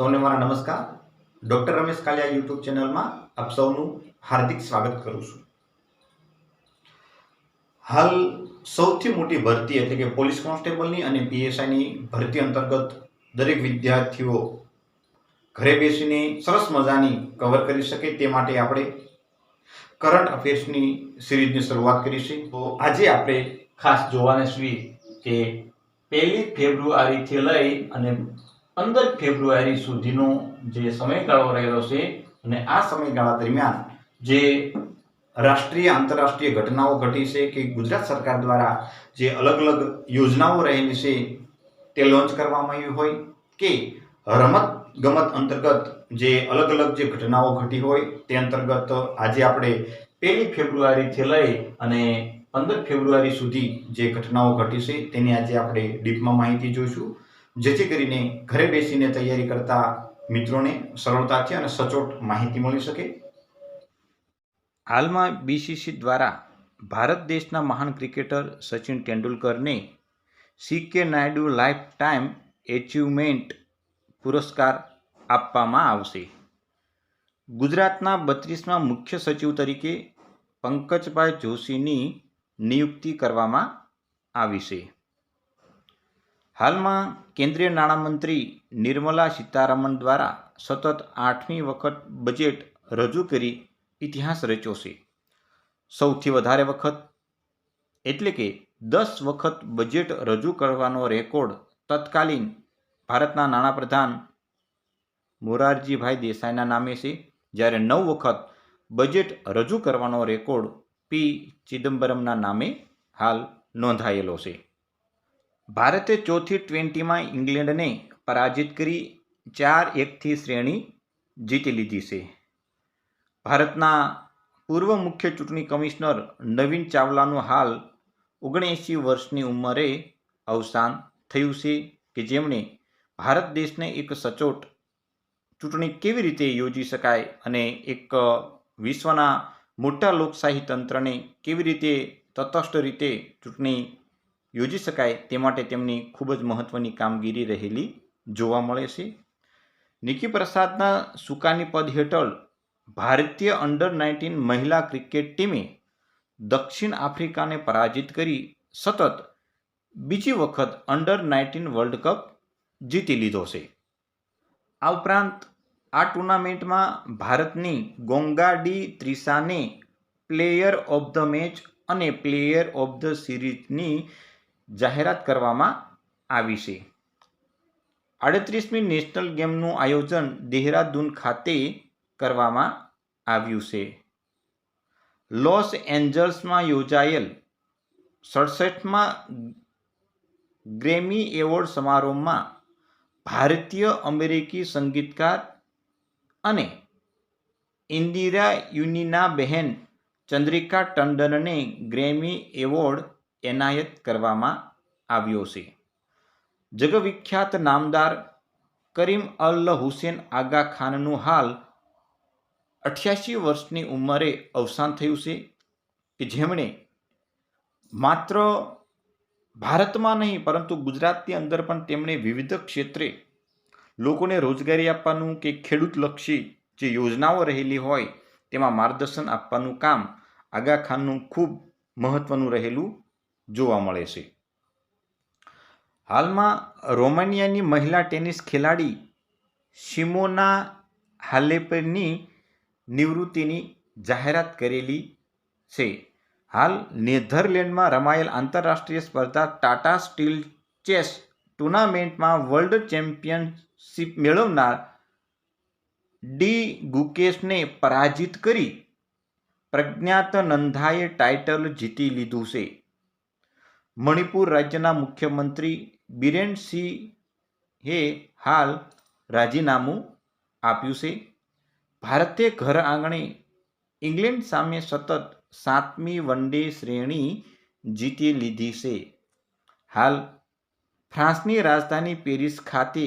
સૌને મારા નમસ્કાર. ડૉક્ટર રમેશ કાલિયા યુટ્યુબ ચેનલમાં આપ સૌનું હાર્દિક સ્વાગત કરું છું. હાલ સૌથી મોટી ભરતી એટલે કે પોલીસ કોન્સ્ટેબલની અને પીએસઆઈની ભરતી અંતર્ગત દરેક વિદ્યાર્થીઓ ઘરે બેસીને સરસ મજાની કવર કરી શકે તે માટે આપણે કરંટ અફેર્સની સિરીઝની શરૂઆત કરી છે. તો આજે આપણે ખાસ જોવાને છીએ કે પહેલી ફેબ્રુઆરીથી લઈ અને પંદર ફેબ્રુઆરી સુધીનો જે સમયગાળો રહેલો છે અને આ સમયગાળા દરમિયાન જે રાષ્ટ્રીય આંતરરાષ્ટ્રીય ઘટનાઓ ઘટી છે કે ગુજરાત સરકાર દ્વારા જે અલગ અલગ યોજનાઓ રહેલી છે તે લોન્ચ કરવામાં આવી હોય કે રમત ગમત અંતર્ગત જે અલગ અલગ જે ઘટનાઓ ઘટી હોય તે અંતર્ગત આજે આપણે પહેલી ફેબ્રુઆરીથી લઈ અને પંદર ફેબ્રુઆરી સુધી જે ઘટનાઓ ઘટી છે તેની આજે આપણે ડીપમાં માહિતી જોઈશું. જેથી કરીને ઘરે બેસીને તૈયારી કરતા મિત્રોને સરળતાથી અને સચોટ માહિતી મળી શકે. હાલમાં બીસીસી દ્વારા ભારત દેશના મહાન ક્રિકેટર સચિન તેંડુલકરને સી કે નાયડુ લાઈફ ટાઈમ એચિવમેન્ટ પુરસ્કાર આપવામાં આવશે. ગુજરાતના બત્રીસમાં મુખ્ય સચિવ તરીકે પંકજભાઈ જોશીની નિયુક્તિ કરવામાં આવી છે. હાલમાં કેન્દ્રીય નાણામંત્રી નિર્મલા સીતારામન દ્વારા સતત આઠમી વખત બજેટ રજૂ કરી ઇતિહાસ રચ્યો છે. સૌથી વધારે વખત એટલે કે દસ વખત બજેટ રજૂ કરવાનો રેકોર્ડ તત્કાલીન ભારતના નાણાપ્રધાન મોરારજીભાઈ દેસાઈના નામે છે. જ્યારે નવ વખત બજેટ રજૂ કરવાનો રેકોર્ડ પી ચિદમ્બરમના નામે હાલ નોંધાયેલો છે. ભારતે ચોથી ટ્વેન્ટીમાં ઇંગ્લેન્ડને પરાજિત કરી ચાર એકથી શ્રેણી જીતી લીધી છે. ભારતના પૂર્વ મુખ્ય ચૂંટણી કમિશનર નવીન ચાવલાનું હાલ ઓગણએંસી વર્ષની ઉંમરે અવસાન થયું છે કે જેમણે ભારત દેશને એક સચોટ ચૂંટણી કેવી રીતે યોજી શકાય અને એક વિશ્વના મોટા લોકશાહી તંત્રને કેવી રીતે તટસ્થ રીતે ચૂંટણી યોજી શકાય તે માટે તેમની ખૂબ જ મહત્ત્વની કામગીરી રહેલી જોવા મળે છે. નિકી પ્રસાદના સુકાની પદ હેઠળ ભારતીય અંડર નાઇન્ટીન મહિલા ક્રિકેટ ટીમે દક્ષિણ આફ્રિકાને પરાજિત કરી સતત બીજી વખત અંડર નાઇન્ટીન વર્લ્ડ કપ જીતી લીધો છે. આ ઉપરાંત આ ટુર્નામેન્ટમાં ભારતની ગોંગા ડી ત્રિસાને પ્લેયર ઓફ ધ મેચ અને પ્લેયર ઓફ ધ સિરીઝની જાહેરાત કરવામાં આવી છે. આડત્રીસમી નેશનલ ગેમનું આયોજન દેહરાદૂન ખાતે કરવામાં આવ્યું છે. લોસ એન્જલ્સમાં યોજાયેલ સડસઠમાં ગ્રેમી એવોર્ડ સમારોહમાં ભારતીય અમેરિકી સંગીતકાર અને ઇન્દિરા યુનિના બહેન ચંદ્રિકા ટંડનને ગ્રેમી એવોર્ડ એનાયત કરવામાં આવ્યો છે. જગવિખ્યાત નામદાર કરીમ અલ હુસેન આગા ખાનનું હાલ અઠ્યાસી વર્ષની ઉંમરે અવસાન થયું છે કે જેમણે માત્ર ભારતમાં નહીં, પરંતુ ગુજરાતની અંદર પણ તેમણે વિવિધ ક્ષેત્રે લોકોને રોજગારી આપવાનું કે ખેડૂતલક્ષી જે યોજનાઓ રહેલી હોય તેમાં માર્ગદર્શન આપવાનું કામ આગા ખાનનું ખૂબ મહત્ત્વનું રહેલું જોવા મળે છે. હાલમાં રોમાનિયાની મહિલા ટેનિસ ખેલાડી સિમોના હાલેપની નિવૃત્તિની જાહેરાત કરેલી છે. હાલ નેધરલેન્ડમાં રમાયેલ આંતરરાષ્ટ્રીય સ્પર્ધા ટાટા સ્ટીલ ચેસ ટુર્નામેન્ટમાં વર્લ્ડ ચેમ્પિયનશિપ મેળવનાર ડી ગુકેશને પરાજિત કરી પ્રજ્ઞાત નંધાએ ટાઇટલ જીતી લીધું છે. મણિપુર રાજ્યના મુખ્યમંત્રી બિરેન સિંહે હાલ રાજીનામું આપ્યું છે. ભારતે ઘર આંગણે ઇંગ્લેન્ડ સામે સતત સાતમી વનડે શ્રેણી જીતી લીધી છે. હાલ ફ્રાન્સની રાજધાની પેરિસ ખાતે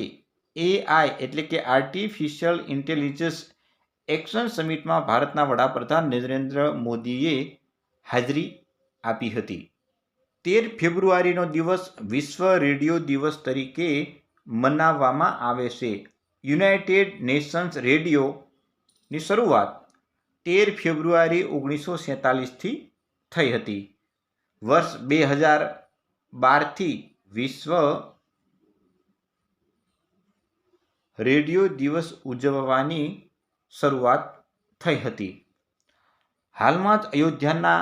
એઆઈ એટલે કે આર્ટિફિશિયલ ઇન્ટેલિજન્સ એક્શન સમિટમાં ભારતના વડાપ્રધાન નરેન્દ્ર મોદીએ હાજરી આપી હતી. તેર ફેબ્રુઆરીનો દિવસ વિશ્વ રેડિયો દિવસ તરીકે મનાવવામાં આવે છે. યુનાઇટેડ નેશન્સ રેડિયોની શરૂઆત તેર ફેબ્રુઆરી ઓગણીસો સેતાલીસથી થઈ હતી. વર્ષ બે હજાર બારથી વિશ્વ રેડિયો દિવસ ઉજવવાની શરૂઆત થઈ હતી. હાલમાં જ અયોધ્યાના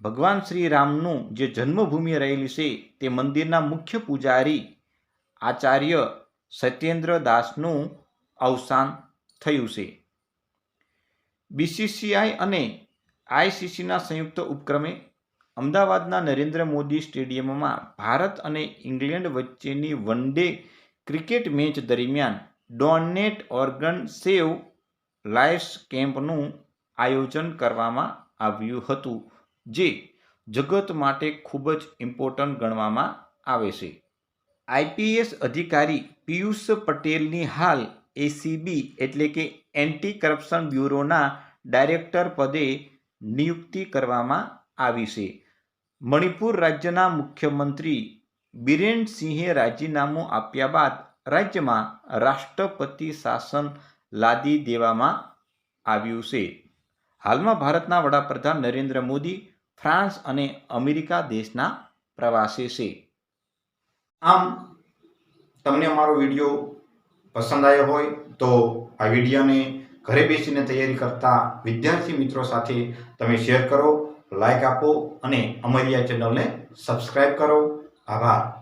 ભગવાન શ્રી રામનું જે જન્મભૂમિ રહેલી છે, તે મંદિરના મુખ્ય પૂજારી આચાર્ય સત્યેન્દ્ર દાસનું અવસાન થયું છે. બીસીસીઆઈ અને આઈસીસીના સંયુક્ત ઉપક્રમે અમદાવાદના નરેન્દ્ર મોદી સ્ટેડિયમમાં ભારત અને ઇંગ્લેન્ડ વચ્ચેની વન ડે ક્રિકેટ મેચ દરમિયાન ડોનેટ ઓર્ગન સેવ લાઇફ્સ કેમ્પનું આયોજન કરવામાં આવ્યું હતું. જે જગત માટે ખૂબ જ ઇમ્પોર્ટન્ટ ગણવામાં આવે છે. આઈપીએસ અધિકારી પિયુષ પટેલની હાલ એસીબી એટલે કે એન્ટી કરપ્શન બ્યુરોના ડાયરેક્ટર પદે નિયુક્તિ કરવામાં આવી છે. મણિપુર રાજ્યના મુખ્યમંત્રી બિરેન સિંહે રાજીનામું આપ્યા બાદ રાજ્યમાં રાષ્ટ્રપતિ શાસન લાદી દેવામાં આવ્યું છે. હાલમાં ભારતના વડાપ્રધાન નરેન્દ્ર મોદી ફ્રાન્સ અને અમેરિકા દેશના પ્રવાસી છે. આમ, તમને અમારો વીડિયો પસંદ આવ્યો હોય તો આ વિડીયોને ઘરે બેસીને તૈયારી કરતા વિદ્યાર્થી મિત્રો સાથે તમે શેર કરો, લાઈક આપો અને અમારી આ ચેનલને સબસ્ક્રાઈબ કરો. આભાર.